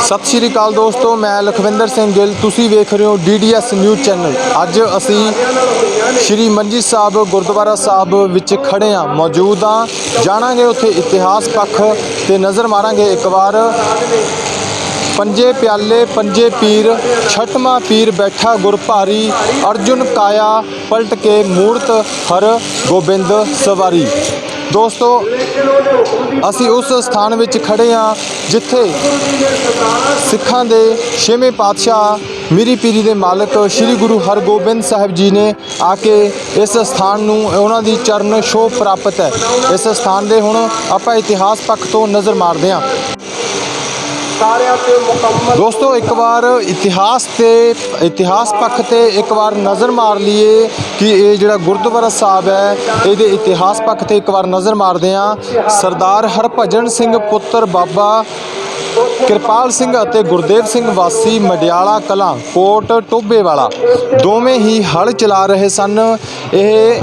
ਸਤਿ ਸ਼੍ਰੀ ਅਕਾਲ ਦੋਸਤੋ, ਮੈਂ ਲਖਵਿੰਦਰ ਸਿੰਘ ਗਿੱਲ। ਤੁਸੀਂ ਵੇਖ ਰਹੇ ਹੋ DDS ਨਿਊਜ਼ ਚੈਨਲ। ਅੱਜ ਅਸੀਂ ਸ਼੍ਰੀ ਮੰਜੀ ਸਾਹਿਬ ਗੁਰਦੁਆਰਾ ਸਾਹਿਬ ਵਿੱਚ ਖੜੇ ਹਾਂ। ਮੌਜੂਦ ਹਾਂ। ਜਾਣਾਂਗੇ ਉੱਥੇ ਇਤਿਹਾਸ ਪੱਖ ਤੇ ਨਜ਼ਰ ਮਾਰਾਂਗੇ। ਇੱਕ ਵਾਰ ਪੰਜੇ ਪਿਆਲੇ, ਪੰਜੇ ਪੀਰ ਛਟਮਾ ਪੀਰ ਬੈਠਾ ਗੁਰ ਭਾਰੀ ਅਰਜੁਨ ਕਾਇਆ ਪਲਟ ਕੇ ਮੂਰਤ ਹਰ ਗੋਬਿੰਦ ਸਵਾਰੀ। ਦੋਸਤੋ ਅਸੀਂ ਉਸ ਸਥਾਨ ਵਿੱਚ ਖੜੇ ਹਾਂ ਜਿੱਥੇ ਸਿੱਖਾਂ ਦੇ ਛੇਵੇਂ ਪਾਤਸ਼ਾਹ ਮੀਰੀ ਪੀਰੀ ਦੇ ਮਾਲਕ ਸ੍ਰੀ ਗੁਰੂ ਹਰਗੋਬਿੰਦ ਸਾਹਿਬ ਜੀ ਨੇ ਆ ਕੇ ਇਸ ਸਥਾਨ ਨੂੰ ਉਹਨਾਂ ਦੀ ਚਰਨ ਛੋਹ ਪ੍ਰਾਪਤ ਹੈ। ਇਸ ਸਥਾਨ ਦੇ ਹੁਣ ਆਪਾਂ ਇਤਿਹਾਸ ਪੱਖ ਤੋਂ ਨਜ਼ਰ ਮਾਰਦੇ ਹਾਂ। ਸਾਰਿਆਂ ਤੇ ਮੁਕੰਮਲ ਦੋਸਤੋ ਇੱਕ ਵਾਰ ਇਤਿਹਾਸ ਤੇ ਇਤਿਹਾਸ ਪੱਖ ਤੇ ਇੱਕ ਵਾਰ ਨਜ਼ਰ ਮਾਰ ਲਈਏ। ਕਿ ਇਹ ਜਿਹੜਾ ਗੁਰਦੁਆਰਾ ਸਾਹਿਬ ਹੈ, ਇਹਦੇ ਇਤਿਹਾਸ ਪੱਖ ਤੇ ਇੱਕ ਵਾਰ ਨਜ਼ਰ ਮਾਰਦੇ ਹਾਂ। ਸਰਦਾਰ ਹਰਭਜਨ ਸਿੰਘ ਪੁੱਤਰ ਬਾਬਾ ਕਿਰਪਾਲ ਸਿੰਘ ਅਤੇ ਗੁਰਦੇਵ ਸਿੰਘ ਵਾਸੀ ਮਡਿਆਲਾ ਕਲਾਂ ਕੋਟ ਟੋਬੇ ਵਾਲਾ ਦੋਵੇਂ ਹੀ ਹਲ ਚਲਾ ਰਹੇ ਸਨ। ਇਹ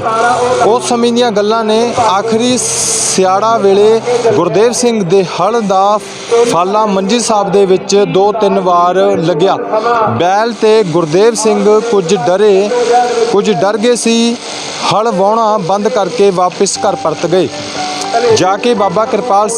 ਉਸ ਸਮੇਂ ਦੀਆਂ ਗੱਲਾਂ ਨੇ। ਆਖਰੀ ਸਿਆੜਾ ਵੇਲੇ ਗੁਰਦੇਵ ਸਿੰਘ ਦੇ ਹਲ ਦਾ ਫਾਲਾ ਮੰਜੀ ਸਾਹਿਬ ਦੇ ਵਿੱਚ ਦੋ ਤਿੰਨ ਵਾਰ ਲੱਗਿਆ। ਬੈਲ ਤੇ ਗੁਰਦੇਵ ਸਿੰਘ ਕੁਝ ਡਰੇ, ਕੁਝ ਡਰ ਗਏ ਸੀ। ਹਲ ਵਾਹੁਣਾ ਬੰਦ ਕਰਕੇ ਵਾਪਸ ਘਰ ਪਰਤ ਗਏ। ਜਾ ਕੇ ਬਾਬਾ ਕਿਰਪਾਲ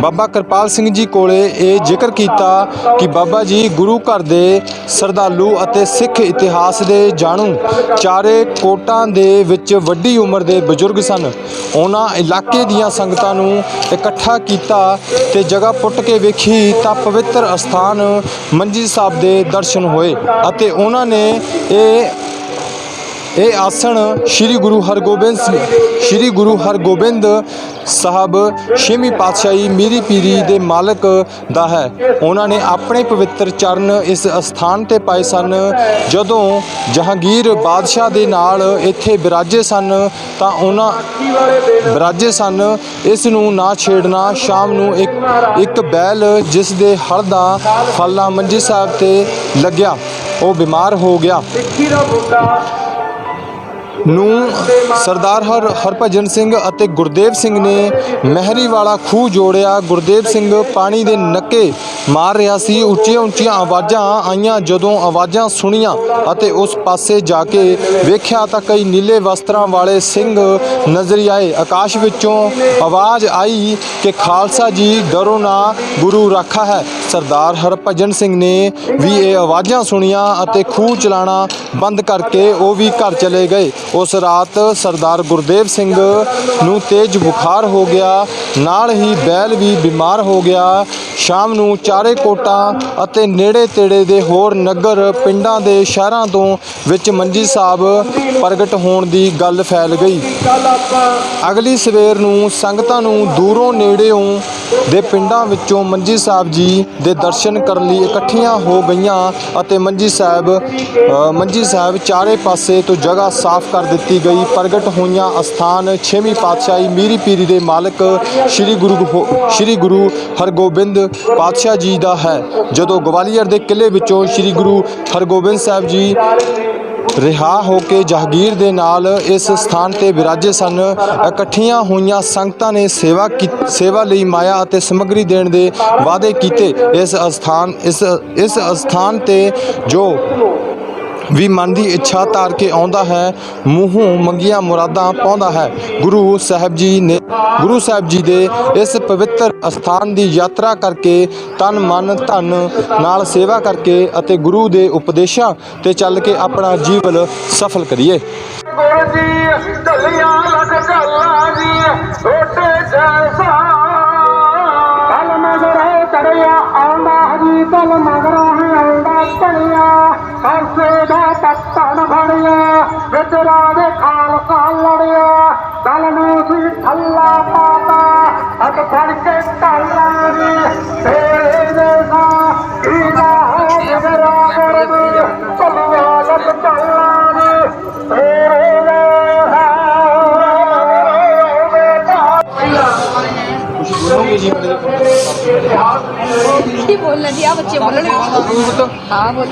ਬਾਬਾ ਕਿਰਪਾਲ ਸਿੰਘ ਜੀ ਕੋਲੇ ਇਹ ਜ਼ਿਕਰ ਕੀਤਾ ਕਿ ਬਾਬਾ ਜੀ ਗੁਰੂ ਘਰ ਦੇ ਸਰਦਾਲੂ ਅਤੇ ਸਿੱਖ ਇਤਿਹਾਸ ਦੇ ਜਾਣੂ ਚਾਰੇ ਕੋਟਾਂ ਦੇ ਵਿੱਚ ਵੱਡੀ ਉਮਰ ਦੇ ਬਜ਼ੁਰਗ ਸਨ। ਉਹਨਾਂ ਇਲਾਕੇ ਦੀਆਂ ਸੰਗਤਾਂ ਨੂੰ ਇਕੱਠਾ ਕੀਤਾ ਤੇ ਜਗ੍ਹਾ ਪੁੱਟ ਕੇ ਵੇਖੀ ਤਾਂ ਪਵਿੱਤਰ ਅਸਥਾਨ ਮੰਜੀ ਸਾਹਿਬ ਦੇ ਦਰਸ਼ਨ ਹੋਏ ਅਤੇ ਉਹਨਾਂ ਨੇ ਇਹ ਇਹ ਆਸਣ ਸ੍ਰੀ ਗੁਰੂ ਹਰਗੋਬਿੰਦ ਸਿੰਘ ਸ੍ਰੀ ਗੁਰੂ ਹਰਗੋਬਿੰਦ ਸਾਹਿਬ ਛੇਵੀਂ ਪਾਤਸ਼ਾਹੀ ਮੀਰੀ ਪੀਰੀ ਦੇ ਮਾਲਕ ਦਾ ਹੈ। ਉਹਨਾਂ ਨੇ ਆਪਣੇ ਪਵਿੱਤਰ ਚਰਨ ਇਸ ਅਸਥਾਨ ਤੇ ਪਾਏ ਸਨ। ਜਦੋਂ ਜਹਾਂਗੀਰ ਬਾਦਸ਼ਾਹ ਦੇ ਨਾਲ ਇੱਥੇ ਬਿਰਾਜੇ ਸਨ, ਤਾਂ ਉਹਨਾਂ ਬਿਰਾਜੇ ਸਨ। ਇਸ ਨੂੰ ਨਾ ਛੇੜਨਾ, ਸ਼ਾਮ ਨੂੰ ਇੱਕ ਇੱਕ ਬੈਲ ਜਿਸ ਦੇ ਹਲ ਦਾ ਫਾਲਾ ਮੰਜੀ ਸਾਹਿਬ ਤੇ ਲੱਗਿਆ, ਉਹ ਬਿਮਾਰ ਹੋ ਗਿਆ। ਨੂੰ ਸਰਦਾਰ ਹਰ ਹਰਭਜਨ ਸਿੰਘ ਅਤੇ ਗੁਰਦੇਵ ਸਿੰਘ ਨੇ ਮਹਿਰੀ ਵਾਲਾ ਖੂਹ ਜੋੜਿਆ। ਗੁਰਦੇਵ ਸਿੰਘ ਪਾਣੀ ਦੇ ਨੱਕੇ ਮਾਰ ਰਿਹਾ ਸੀ। ਉੱਚੀਆਂ ਉੱਚੀਆਂ ਆਵਾਜ਼ਾਂ ਆਈਆਂ। ਜਦੋਂ ਆਵਾਜ਼ਾਂ ਸੁਣੀਆਂ ਅਤੇ ਉਸ ਪਾਸੇ ਜਾ ਕੇ ਵੇਖਿਆ ਤਾਂ ਕਈ ਨੀਲੇ ਵਸਤਰਾਂ ਵਾਲੇ ਸਿੰਘ ਨਜ਼ਰ ਆਏ। ਆਕਾਸ਼ ਵਿੱਚੋਂ ਆਵਾਜ਼ ਆਈ ਕਿ ਖਾਲਸਾ ਜੀ, ਡਰੋ ਨਾ, ਗੁਰੂ ਰਾਖਾ ਹੈ। ਸਰਦਾਰ ਹਰਭਜਨ ਸਿੰਘ ਨੇ ਵੀ ਇਹ ਆਵਾਜ਼ਾਂ ਸੁਣੀਆਂ ਅਤੇ ਖੂਹ ਚਲਾਣਾ ਬੰਦ ਕਰਕੇ ਉਹ ਵੀ ਘਰ ਚਲੇ ਗਏ। ਉਸ ਰਾਤ ਸਰਦਾਰ ਗੁਰਦੇਵ ਸਿੰਘ ਨੂੰ ਤੇਜ਼ ਬੁਖਾਰ ਹੋ ਗਿਆ, ਨਾਲ ਹੀ ਬੈਲ ਵੀ ਬਿਮਾਰ ਹੋ ਗਿਆ। ਸ਼ਾਮ ਨੂੰ ਚਾਰੇ ਕੋਟਾਂ ਅਤੇ ਨੇੜੇ ਤੇੜੇ ਦੇ ਹੋਰ ਨਗਰ ਪਿੰਡਾਂ ਦੇ ਸ਼ਹਿਰਾਂ ਤੋਂ ਵਿੱਚ ਮੰਜੀ ਸਾਹਿਬ ਪ੍ਰਗਟ ਹੋਣ ਦੀ ਗੱਲ ਫੈਲ ਗਈ। ਅਗਲੀ ਸਵੇਰ ਨੂੰ ਸੰਗਤਾਂ ਨੂੰ ਦੂਰੋਂ ਨੇੜਿਓਂ ਦੇ ਪਿੰਡਾਂ ਵਿੱਚੋਂ ਮੰਜੀ ਸਾਹਿਬ ਜੀ ਦੇ ਦਰਸ਼ਨ ਕਰਨ ਲਈ ਇਕੱਠੀਆਂ ਹੋ ਗਈਆਂ ਅਤੇ ਮੰਜੀ ਸਾਹਿਬ ਮੰਜੀ ਸਾਹਿਬ ਚਾਰੇ ਪਾਸੇ ਤੋਂ ਜਗ੍ਹਾ ਸਾਫ਼ ਕਰ ਦਿੱਤੀ ਗਈ। ਪ੍ਰਗਟ ਹੋਈਆਂ ਅਸਥਾਨ, ਛੇਵੀਂ ਪਾਤਸ਼ਾਹੀ ਮੀਰੀ ਪੀਰੀ ਦੇ ਮਾਲਕ ਸ੍ਰੀ ਗੁਰੂ ਹੋ- ਸ੍ਰੀ ਗੁਰੂ ਹਰਗੋਬਿੰਦ ਪਾਤਸ਼ਾਹ ਜੀ ਦਾ ਹੈ। ਜਦੋਂ ਗਵਾਲੀਅਰ ਦੇ ਕਿਲੇ ਵਿੱਚੋਂ ਸ੍ਰੀ ਗੁਰੂ ਹਰਗੋਬਿੰਦ ਸਾਹਿਬ ਜੀ ਰਿਹਾ ਹੋ ਕੇ ਜਹਾਂਗੀਰ ਦੇ ਨਾਲ ਇਸ ਸਥਾਨ ਤੇ ਵਿਰਾਜੇ ਸਨ। ਇਕੱਠੀਆਂ ਹੋਈਆਂ ਸੰਗਤਾਂ ਨੇ ਸੇਵਾ ਕੀ, ਸੇਵਾ ਲਈ ਮਾਇਆ ਅਤੇ ਸਮੱਗਰੀ ਦੇਣ ਦੇ ਵਾਅਦੇ ਕੀਤੇ। ਇਸ ਅਸਥਾਨ, ਇਸ ਇਸ ਅਸਥਾਨ ਤੇ ਜੋ ਵੀ ਮਨ ਦੀ ਇੱਛਾ ਧਾਰ ਕੇ ਆਉਂਦਾ ਹੈ ਮੂੰਹੋਂ ਮੰਗੀਆਂ ਮੁਰਾਦਾਂ ਪਾਉਂਦਾ ਹੈ। ਗੁਰੂ ਸਾਹਿਬ ਜੀ ਨੇ ਗੁਰੂ ਸਾਹਿਬ ਜੀ ਦੇ ਇਸ ਪਵਿੱਤਰ ਅਸਥਾਨ ਦੀ ਯਾਤਰਾ ਕਰਕੇ ਤਨ ਮਨ ਧਨ ਨਾਲ ਸੇਵਾ ਕਰਕੇ ਅਤੇ ਗੁਰੂ ਦੇ ਉਪਦੇਸ਼ਾਂ ਤੇ ਚੱਲ ਕੇ ਆਪਣਾ ਜੀਵਨ ਸਫਲ ਕਰੀਏ। ਗੁਰ ਜੀ ਢੱਲੀਆਂ ਲੱਖ ਝਾਲਾ ਜੀ ਛੋਟੇ ਜੈਸਾ ਤਲ ਮਗਰ ਤੜਿਆ ਆਉਂਦਾ ਜੀ ਤਲ ਮਗਰ ਆਉਂਦਾ ਤੜਿਆ ਸਰਸੇ ਦਾ ਪੱਤਣ ਫੜਿਆ ਵਿੱਚ ਰਾਦੇ ਖਾਲ ਕਾਲ ਲੜਿਆ ਤਲ ਨੂੰ ਸੀ ਥੱਲਾ ਪਾਤਾ ਹੱਥ ਫੜ ਕੇ ਢਾਲਾ ਜੀ ਤੇਰੇ ਕੀ ਬੋਲਣਾ ਜੀ ਆ ਬੱਚੇ ਬੋਲਣ। ਹਾਂ ਬੋਲ।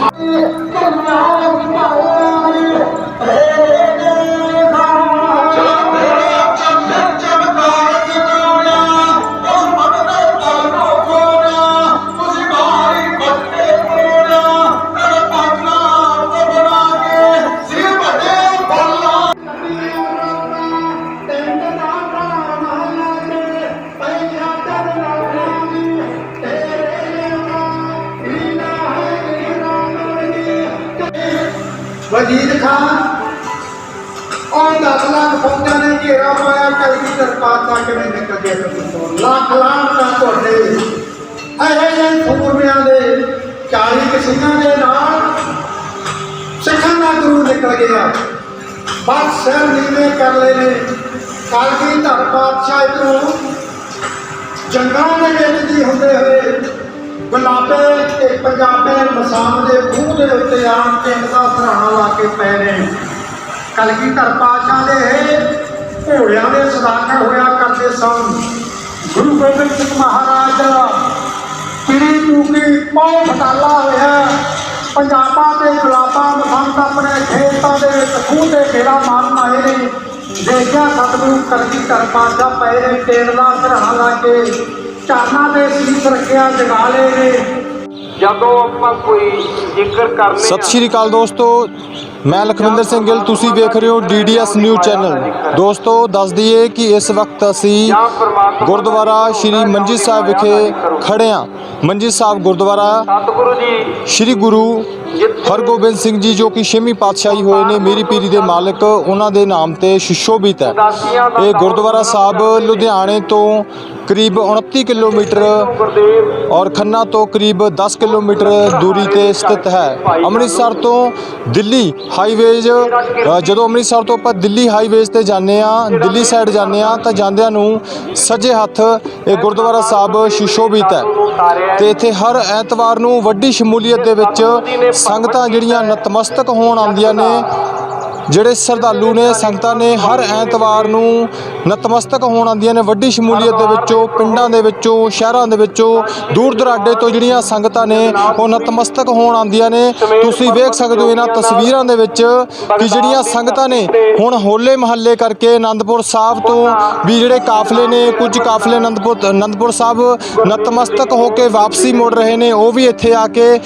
ਦਰਬਾਰ ਕਿਵੇਂ ਨਿਕਲ ਗਿਆ ਲੱਖ ਲਾਣ ਤੁਹਾਡੇ। ਇਹ ਜਿਹੇ ਸੂਰਮਿਆਂ ਦੇ 40 ਕਿਸਿਆਂ ਦੇ ਨਾਲ ਸਿੱਖਾਂ ਦਾ ਗੁਰੂ ਨਿਕਲ ਗਿਆ। ਬਸ ਸਿਰ ਨੀਵੇਂ ਕਰ ਲਏ ਨੇ। ਕਲਗੀ ਧਰ ਪਾਤਸ਼ਾਹ ਇਧਰੋਂ ਜੰਗਲਾਂ ਦੇ ਵਿੱਚ ਦੀ ਹੁੰਦੇ ਹੋਏ ਗੁਲਾਬੇ ਤੇ ਪੰਜਾਬੇ ਮਸਾਮ ਦੇ ਖੂਹ ਦੇ ਉੱਤੇ ਆਣ ਕੇ ਦਾ ਸਰਾਣਾ ਲਾ ਕੇ ਪੈ ਨੇ। ਕਲਗੀਧਰ ਪਾਤਸ਼ਾਹ ਦੇ ਘੋੜਿਆਂ ਦੇ ਸਦਾਕਰ ਹੋਇਆ ਕਰਦੇ ਸਨ। ਗੁਰੂ ਗੋਬਿੰਦ ਸਿੰਘ ਮਹਾਰਾਜ ਦਾ ਕਿਰੀ ਟੂਕੀ ਪੌ ਫਟਾਲਾ ਹੋਇਆ। ਪੰਜਾਬਾਂ ਤੇ ਗੁਲਾਬਾਂ ਮਸੰਤ ਆਪਣੇ ਖੇਤਾਂ ਦੇ ਵਿੱਚ ਖੂਹ ਤੇ ਘੇਰਾ ਮਾਰਨ ਆਏ ਨੇ। ਦੇਖਿਆ ਸਤਿਗੁਰੂ ਕਲਗੀਧਰ ਪਾਤਸ਼ਾਹ ਪਏ ਨੇ ਤੇਲ ਦਾ ਸਰਾਣਾ ਲਾ ਕੇ ਚਾਨਾਂ ਦੇ ਸੀਸ ਰੱਖਿਆ ਜਗਾ ਲਏ ਨੇ। ਜਦੋਂ ਆਪਾਂ ਕੋਈ ਜ਼ਿਕਰ ਕਰਨੇ ਸਤਿ ਸ਼੍ਰੀ ਅਕਾਲ ਦੋਸਤੋ। ਮੈਂ ਲਖਵਿੰਦਰ ਸਿੰਘ ਗਿੱਲ, ਤੁਸੀਂ ਵੇਖ ਰਹੇ ਹੋ ਡੀਡੀਐਸ ਨਿਊਜ਼ ਚੈਨਲ। ਦੋਸਤੋ, ਦੱਸ ਦਈਏ ਕਿ ਇਸ ਵਕਤ ਅਸੀਂ ਗੁਰਦੁਆਰਾ ਸ਼੍ਰੀ ਮੰਜੀ ਸਾਹਿਬ ਵਿਖੇ ਖੜੇ ਹਾਂ। ਮੰਜੀ ਸਾਹਿਬ ਗੁਰਦੁਆਰਾ ਸ਼੍ਰੀ ਗੁਰੂ ਹਰਗੋਬਿੰਦ ਸਿੰਘ ਜੀ, ਜੋ ਕਿ ਛੇਵੀਂ ਪਾਤਸ਼ਾਹੀ ਹੋਏ ਨੇ, ਮੇਰੀ ਪੀਰੀ ਦੇ ਮਾਲਕ, ਉਹਨਾਂ ਦੇ ਨਾਮ ਤੇ ਸ਼ਿਸ਼ੋਭਿਤ ਹੈ। ਇਹ ਗੁਰਦੁਆਰਾ ਸਾਹਿਬ ਲੁਧਿਆਣੇ ਤੋਂ ਕਰੀਬ 29 ਕਿਲੋਮੀਟਰ ਔਰ ਖੰਨਾ ਤੋਂ ਕਰੀਬ 10 ਕਿਲੋਮੀਟਰ ਦੂਰੀ ਤੇ ਸਥਿਤ ਹੈ। ਅੰਮ੍ਰਿਤਸਰ ਤੋਂ ਦਿੱਲੀ ਹਾਈਵੇਜ਼ ਜਦੋਂ ਅੰਮ੍ਰਿਤਸਰ ਤੋਂ ਆਪਾਂ ਦਿੱਲੀ ਹਾਈਵੇਜ਼ ਤੇ ਜਾਂਦੇ ਆ ਦਿੱਲੀ ਸਾਈਡ ਜਾਂਦੇ ਆ ਤਾਂ ਜਾਂਦਿਆਂ ਨੂੰ ਸੱਜੇ ਹੱਥ ਇਹ ਗੁਰਦੁਆਰਾ ਸਾਹਿਬ ਸ਼ਿਸ਼ੋਭਿਤ ਹੈ। ਤੇ ਇੱਥੇ ਹਰ ਐਤਵਾਰ ਨੂੰ ਵੱਡੀ ਸ਼ਮੂਲੀਅਤ ਦੇ ਵਿੱਚ ਸੰਗਤਾਂ ਜਿਹੜੀਆਂ ਨਤਮਸਤਕ ਹੋਣ ਆਉਂਦੀਆਂ ਨੇ ਜਿਹੜੇ ਸ਼ਰਧਾਲੂ ਨੇ, ਸੰਗਤਾਂ ਨੇ ਹਰ ਐਤਵਾਰ ਨੂੰ ਨਤਮਸਤਕ ਹੋਣ ਆਉਂਦੀਆਂ ਨੇ। ਵੱਡੀ ਸ਼ਮੂਲੀਅਤ ਦੇ ਵਿੱਚੋਂ, ਪਿੰਡਾਂ ਦੇ ਵਿੱਚੋਂ, ਸ਼ਹਿਰਾਂ ਦੇ ਵਿੱਚੋਂ, ਦੂਰ ਦਰਾਡੇ ਤੋਂ ਜਿਹੜੀਆਂ ਸੰਗਤਾਂ ਨੇ, ਉਹ ਨਤਮਸਤਕ ਹੋਣ ਆਉਂਦੀਆਂ ਨੇ। ਤੁਸੀਂ ਵੇਖ ਸਕਦੇ ਹੋ ਇਹਨਾਂ ਤਸਵੀਰਾਂ ਦੇ ਵਿੱਚ ਕਿ ਜਿਹੜੀਆਂ ਸੰਗਤਾਂ ਨੇ, ਹੁਣ ਹੋਲੇ ਮਹੱਲੇ ਕਰਕੇ ਆਨੰਦਪੁਰ ਸਾਹਿਬ ਤੋਂ ਵੀ ਜਿਹੜੇ ਕਾਫਲੇ ਨੇ, ਕੁਝ ਕਾਫਲੇ ਆਨੰਦਪੁਰ ਆਨੰਦਪੁਰ ਸਾਹਿਬ ਨਤਮਸਤਕ ਹੋ ਕੇ ਵਾਪਸੀ ਮੁੜ ਰਹੇ ਨੇ, ਉਹ ਵੀ ਇੱਥੇ ਆ ਕੇ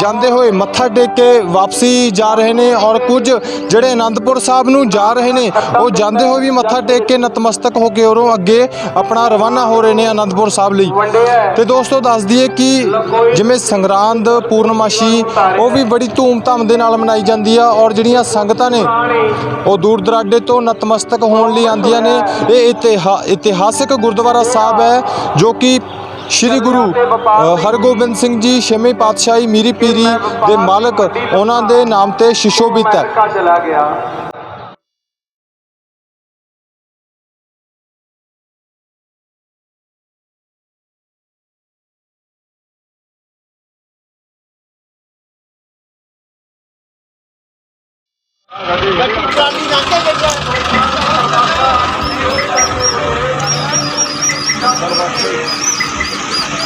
ਜਾਂਦੇ ਹੋਏ ਮੱਥਾ ਟੇਕ ਕੇ ਵਾਪਸੀ ਜਾ ਰਹੇ ਨੇ ਔਰ ਕੁਝ ਜਿਹੜੇ ਅਨੰਦਪੁਰ ਸਾਹਿਬ ਨੂੰ ਜਾ ਰਹੇ ਨੇ, ਉਹ ਜਾਂਦੇ ਹੋਏ ਵੀ ਮੱਥਾ ਟੇਕ ਕੇ ਨਤਮਸਤਕ ਹੋ ਕੇ ਉਰੋਂ ਅੱਗੇ ਆਪਣਾ ਰਵਾਨਾ ਹੋ ਰਹੇ ਨੇ ਅਨੰਦਪੁਰ ਸਾਹਿਬ ਲਈ। ਤੇ ਦੋਸਤੋ, ਦੱਸ ਦਈਏ ਕਿ ਜਿਵੇਂ ਸੰਗਰਾਂਦ, ਪੂਰਨਮਾਸ਼ੀ, ਉਹ ਵੀ ਬੜੀ ਧੂਮ-ਧਾਮ ਦੇ ਨਾਲ ਮਨਾਈ ਜਾਂਦੀ ਆ ਔਰ ਜਿਹੜੀਆਂ ਸੰਗਤਾਂ ਨੇ, ਉਹ ਦੂਰ ਦਰਾਡੇ ਤੋਂ ਨਤਮਸਤਕ ਹੋਣ ਲਈ ਆਉਂਦੀਆਂ ਨੇ। ਇਹ ਇਤਿਹਾ, ਇਤਿਹਾਸਿਕ ਗੁਰਦੁਆਰਾ ਸਾਹਿਬ ਹੈ ਜੋ ਕਿ ਸ਼੍ਰੀ ਗੁਰੂ ਹਰਗੋਬਿੰਦ ਸਿੰਘ ਜੀ, ਛੇਵੇਂ ਪਾਤਸ਼ਾਹੀ ਮੀਰੀ ਪੀਰੀ ਦੇ ਮਾਲਕ, ਉਹਨਾਂ ਦੇ ਨਾਮ ਤੇ ਸ਼ਿਸ਼ੋਭਿਤ ਹੈ। ਕਾ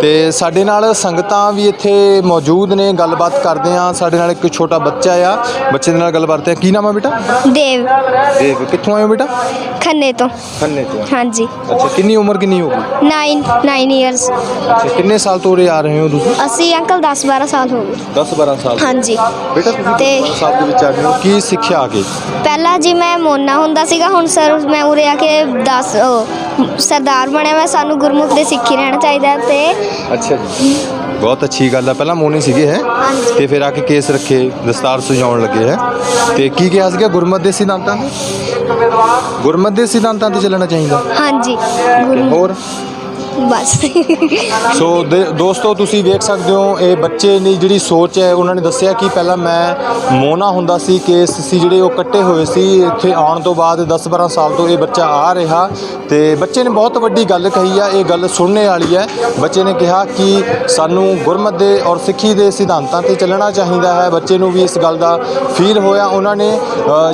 ਤੇ ਸਾਡੇ ਨਾਲ ਸੰਗਤਾਂ ਵੀ ਇੱਥੇ ਮੌਜੂਦ ਨੇ ਗੱਲਬਾਤ ਕਰਦੇ ਆ ਸਾਡੇ ਨਾਲ ਇੱਕ ਛੋਟਾ ਬੱਚਾ ਆ। ਬੱਚੇ ਦੇ ਨਾਲ ਗੱਲਬਾਤ ਕਰਦੇ ਆ ਕੀ ਨਾਮ ਆ ਬੇਟਾ? ਦੇਵ। ਦੇਵ ਕਿੱਥੋਂ ਆਏ ਹੋ ਬੇਟਾ? ਖੰਨੇ ਤੋਂ। ਖੰਨੇ ਤੋਂ। ਹਾਂਜੀ। ਅੱਛਾ ਕਿੰਨੀ ਉਮਰ ਕਿੰਨੀ ਹੋ ਗਈ? 9 9 ਇਅਰਸ ਅੱਛਾ ਕਿੰਨੇ ਸਾਲ ਤੋਂ ਉਰੇ ਆ ਰਹੇ ਹੋ ਤੁਸੀਂ? ਅਸੀਂ ਅੰਕਲ 10 12 ਸਾਲ ਹੋ ਗਏ। 10 12 ਸਾਲ ਹਾਂਜੀ। ਬੇਟਾ ਤੁਸੀਂ ਤੇ- ਗੁਰਦੁਆਰਾ ਸਾਹਿਬ ਦੇ ਵਿੱਚ ਆ ਗਏ ਹੋ। ਕੀ ਸਿੱਖਿਆ ਆ ਕੇ? ਪਹਿਲਾਂ ਜੀ ਮੈਂ ਮੋਨਾ ਹੁੰਦਾ ਸੀਗਾ। ਹੁਣ ਸਰ ਮੈਂ ਉਰੇ ਆ ਕੇ 10 ਸਰਦਾਰ ਬਣਿਆ ਮੈਂ। ਸਾਨੂੰ ਗੁਰਮੁਖ ਦੇ ਸਿੱਖੀ ਰਹਿਣਾ ਚਾਹੀਦਾ ਹੈ ਤੇ ਅੱਛਾ ਜੀ। ਬਹੁਤ ਅੱਛੀ ਗੱਲ ਆ। ਪਹਿਲਾਂ ਮੋਨੇ ਸੀਗੇ ਹੈ। ਤੇ ਫਿਰ ਆ ਕੇ ਕੇਸ ਰੱਖੇ ਦਸਤਾਰ ਸੁਝਾਉਣ ਲੱਗੇ ਹੈ? ਤੇ ਕੀ ਕਿਹਾ ਸੀਗਾ? ਗੁਰਮਤ ਦੇ ਸਿਧਾਂਤਾਂ ਤੇ ਗੁਰਮਤ ਦੇ ਸਿਧਾਂਤਾਂ ਤੇ ਚੱਲਣਾ ਚਾਹੀਦਾ। ਹਾਂਜੀ। ਗੁਰੂ ਹੋਰ? ਬਸ। ਸੋ ਦੇ- ਦੋਸਤੋ, ਤੁਸੀਂ ਵੇਖ ਸਕਦੇ ਹੋ, ਇਹ ਬੱਚੇ ਦੀ ਜਿਹੜੀ ਸੋਚ ਹੈ, ਉਹਨਾਂ ਨੇ ਦੱਸਿਆ ਕਿ ਪਹਿਲਾਂ ਮੈਂ ਮੋਨਾ ਹੁੰਦਾ ਸੀ ਕੇਸ ਸੀ ਜਿਹੜੇ ਉਹ ਕੱਟੇ ਹੋਏ ਸੀ, ਇੱਥੇ ਆਉਣ ਤੋਂ ਬਾਅਦ 10-12 ਸਾਲ ਤੋਂ ਇਹ ਬੱਚਾ ਆ ਰਿਹਾ। ਤੇ ਬੱਚੇ ਨੇ ਬਹੁਤ ਵੱਡੀ ਗੱਲ ਕਹੀ ਆ, ਇਹ ਗੱਲ ਸੁਣਨੇ ਵਾਲੀ ਹੈ। ਬੱਚੇ ਨੇ ਕਿਹਾ ਕਿ ਸਾਨੂੰ ਗੁਰਮਤ ਦੇ ਔਰ ਸਿੱਖੀ ਦੇ ਸਿਧਾਂਤਾਂ ਤੇ ਚੱਲਣਾ ਚਾਹੀਦਾ ਹੈ। ਬੱਚੇ ਨੂੰ ਵੀ ਇਸ ਗੱਲ ਦਾ ਫੀਲ ਹੋਇਆ। ਉਹਨਾਂ ਨੇ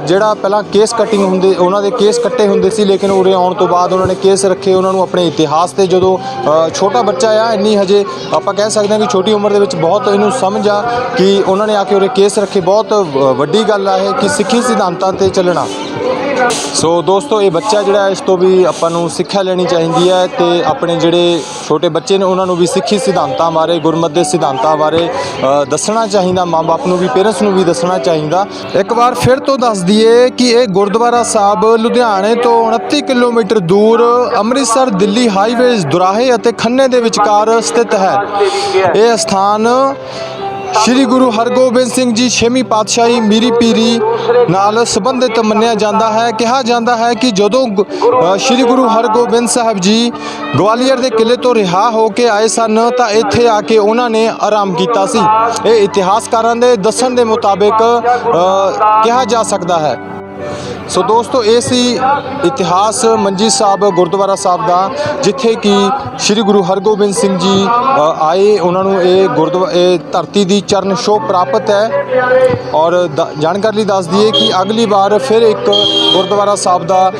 ਜਿਹੜਾ ਪਹਿਲਾਂ ਕੇਸ ਕਟਿੰਗ ਹੁੰਦੇ, ਉਹਨਾਂ ਦੇ ਕੇਸ ਕੱਟੇ ਹੁੰਦੇ ਸੀ, ਲੇਕਿਨ ਉਰੇ ਆਉਣ ਤੋਂ ਬਾਅਦ ਉਹਨਾਂ ਨੇ ਕੇਸ ਰੱਖੇ। ਉਹਨਾਂ ਨੂੰ ਆਪਣੇ ਇਤਿਹਾਸ ਤੇ ਜਦੋਂ ਅ, ਛੋਟਾ ਬੱਚਾ ਆ ਇੰਨੀ ਹਜੇ ਆਪਾਂ ਕਹਿ ਸਕਦੇ ਹਾਂ ਕਿ ਛੋਟੀ ਉਮਰ ਦੇ ਵਿੱਚ ਬਹੁਤ ਇਹਨੂੰ ਸਮਝ ਆ ਕਿ ਉਹਨਾਂ ਨੇ ਆ ਕੇ ਉਰੇ ਕੇਸ ਰੱਖੇ। ਬਹੁਤ ਵੱਡੀ ਗੱਲ ਆ ਇਹ ਕਿ ਸਿੱਖੀ ਸਿਧਾਂਤਾਂ ਤੇ ਚੱਲਣਾ। ਸੋ ਦੋਸਤੋ, ਇਹ ਬੱਚਾ ਜਿਹੜਾ ਇਸ ਤੋਂ ਵੀ ਆਪਾਂ ਨੂੰ ਸਿੱਖਿਆ ਲੈਣੀ ਚਾਹੀਦੀ ਹੈ ਤੇ ਆਪਣੇ ਜਿਹੜੇ ਛੋਟੇ ਬੱਚੇ ਨੇ, ਉਹਨਾਂ ਨੂੰ ਵੀ ਸਿੱਖੀ ਸਿਧਾਂਤਾਂ ਬਾਰੇ, ਗੁਰਮਤ ਦੇ ਸਿਧਾਂਤਾਂ ਬਾਰੇ ਦੱਸਣਾ ਚਾਹੀਦਾ ਮਾਪੇ ਨੂੰ ਵੀ, ਪੇਰੈਂਟਸ ਨੂੰ ਵੀ ਦੱਸਣਾ ਚਾਹੀਦਾ। ਇੱਕ ਵਾਰ ਫਿਰ ਤੋਂ ਦੱਸ ਦਈਏ ਕਿ ਇਹ ਗੁਰਦੁਆਰਾ ਸਾਹਿਬ ਲੁਧਿਆਣੇ ਤੋਂ 29 ਕਿਲੋਮੀਟਰ ਦੂਰ ਅੰਮ੍ਰਿਤਸਰ ਦਿੱਲੀ ਹਾਈਵੇਜ਼ ਦੁਰਾਹੇ ਅਤੇ ਖੰਨੇ ਦੇ ਵਿਚਕਾਰ ਸਥਿਤ ਹੈ। ਇਹ ਸਥਾਨ ਸ਼੍ਰੀ ਗੁਰੂ ਹਰਗੋਬਿੰਦ ਸਿੰਘ ਜੀ, ਛੇਵੀਂ ਪਾਤਸ਼ਾਹੀ ਮੀਰੀ ਪੀਰੀ ਨਾਲ ਸੰਬੰਧਿਤ ਮੰਨਿਆ ਜਾਂਦਾ ਹੈ। ਕਿਹਾ ਜਾਂਦਾ ਹੈ ਕਿ ਜਦੋਂ ਗੁ- ਸ਼੍ਰੀ ਗੁਰੂ ਹਰਗੋਬਿੰਦ ਸਾਹਿਬ ਜੀ ਗਵਾਲੀਅਰ ਦੇ ਕਿਲੇ ਤੋਂ ਰਿਹਾ ਹੋ ਕੇ ਆਏ ਸਨ, ਤਾਂ ਇੱਥੇ ਆ ਕੇ ਉਹਨਾਂ ਨੇ ਆਰਾਮ ਕੀਤਾ ਸੀ। ਇਹ ਇਤਿਹਾਸਕਾਰਾਂ ਦੇ ਦੱਸਣ ਦੇ ਮੁਤਾਬਿਕ ਕਿਹਾ ਜਾ ਸਕਦਾ ਹੈ। ਸੋ ਦੋਸਤੋ, ਇਹ ਸੀ ਇਤਿਹਾਸ ਮੰਜੀ ਸਾਹਿਬ, ਗੁਰਦੁਆਰਾ ਸਾਹਿਬ ਦਾ, ਜਿੱਥੇ ਕਿ ਸ੍ਰੀ ਗੁਰੂ ਹਰਗੋਬਿੰਦ ਸਿੰਘ ਜੀ ਆਏ। ਉਹਨਾਂ ਨੂੰ ਇਹ ਗੁਰਦੁਆਰਾ ਇਹ ਧਰਤੀ ਦੀ ਚਰਨ ਛੋਹ ਪ੍ਰਾਪਤ ਹੈ ਔਰ ਜਾਣਕਾਰੀ ਲਈ ਦੱਸ ਦਈਏ ਕਿ ਅਗਲੀ ਵਾਰ ਫਿਰ ਇੱਕ ਗੁਰਦੁਆਰਾ ਸਾਹਿਬ ਦਾ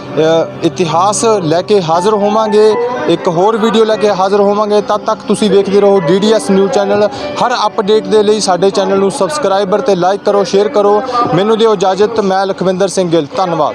ਇਤਿਹਾਸ ਲੈ ਕੇ ਹਾਜ਼ਰ ਹੋਵਾਂਗੇ। ਇੱਕ ਹੋਰ ਵੀਡੀਓ ਲੈ ਕੇ ਹਾਜ਼ਰ ਹੋਵਾਂਗੇ। ਤਦ ਤੱਕ ਤੁਸੀਂ ਵੇਖਦੇ ਰਹੋ ਡੀਡੀਐਸ ਨਿਊਜ਼ ਚੈਨਲ। ਹਰ ਅਪਡੇਟ ਦੇ ਲਈ ਸਾਡੇ ਚੈਨਲ ਨੂੰ ਸਬਸਕ੍ਰਾਈਬਰ ਤੇ ਲਾਈਕ ਕਰੋ, ਸ਼ੇਅਰ ਕਰੋ। ਮੈਨੂੰ ਦਿਓ ਇਜਾਜ਼ਤ। ਮੈਂ ਲਖਵਿੰਦਰ ਸਿੰਘ ਗਿੱਲ। ਧੰਨਵਾਦ।